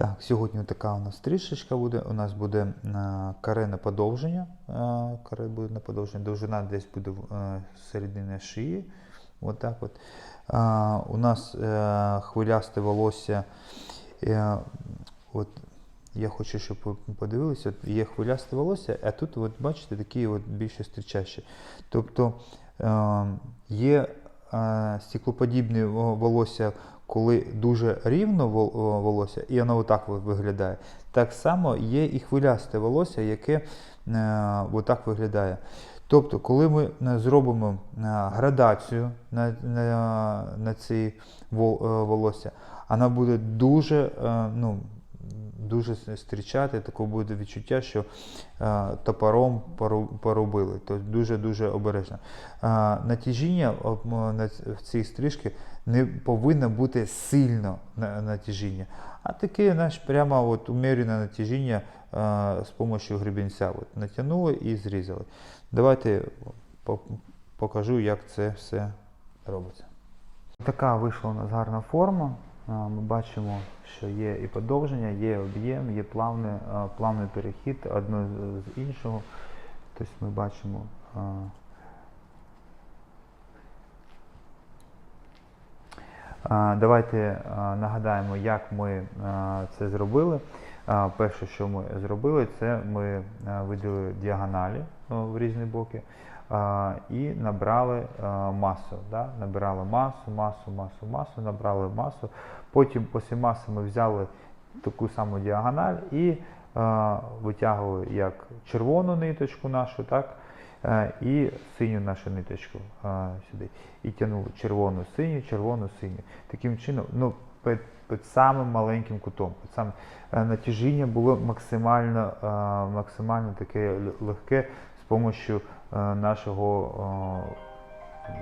Так, сьогодні така у нас стрижечка буде. У нас буде е, каре на подовження. Е, Каре буде на подовження. Довжина десь буде е, середина шиї. От так от. У нас хвилясте волосся. От, я хочу, щоб ви подивилися, от є хвилясте волосся, а тут, от, бачите, такі от більше стрічащі. Тобто е, є е, стеклоподібне волосся, коли дуже рівно волосся, і воно отак виглядає. Так само є і хвилясте волосся, яке е, отак виглядає. Тобто, коли ми е, зробимо е, градацію на, на, на ці е, волосся, вона буде дуже, е, ну, дуже зустрічати, таке буде відчуття, що е, топором пору- порубили. Тобто дуже-дуже обережно. Е, натяжіння на в цій стрижці не повинно бути сильно на- натяжіння, а таке знаєш, прямо от умірене натяжіння е, з допомогою гребінця. От, натягнули і зрізали. Давайте покажу, як це все робиться. Така вийшла у нас гарна форма. Ми бачимо, що є і подовження, є об'єм, є плавний, плавний перехід одне з- іншого. Тобто ми бачимо. Давайте нагадаємо, як ми це зробили. Перше, що ми зробили, це ми виділили діагоналі в різні боки і набрали масу. Да? Набирали масу, масу, масу, масу, набрали масу. Потім після маси ми взяли таку саму діагональ і витягували як червону ниточку нашу, так? і синю нашу ниточку сюди. І тягнули червону, синю, червону, синю. Таким чином, ну, під, під самим маленьким кутом. Під сам, е, натяжіння було максимально, максимально таке легке з допомогою е, нашого е,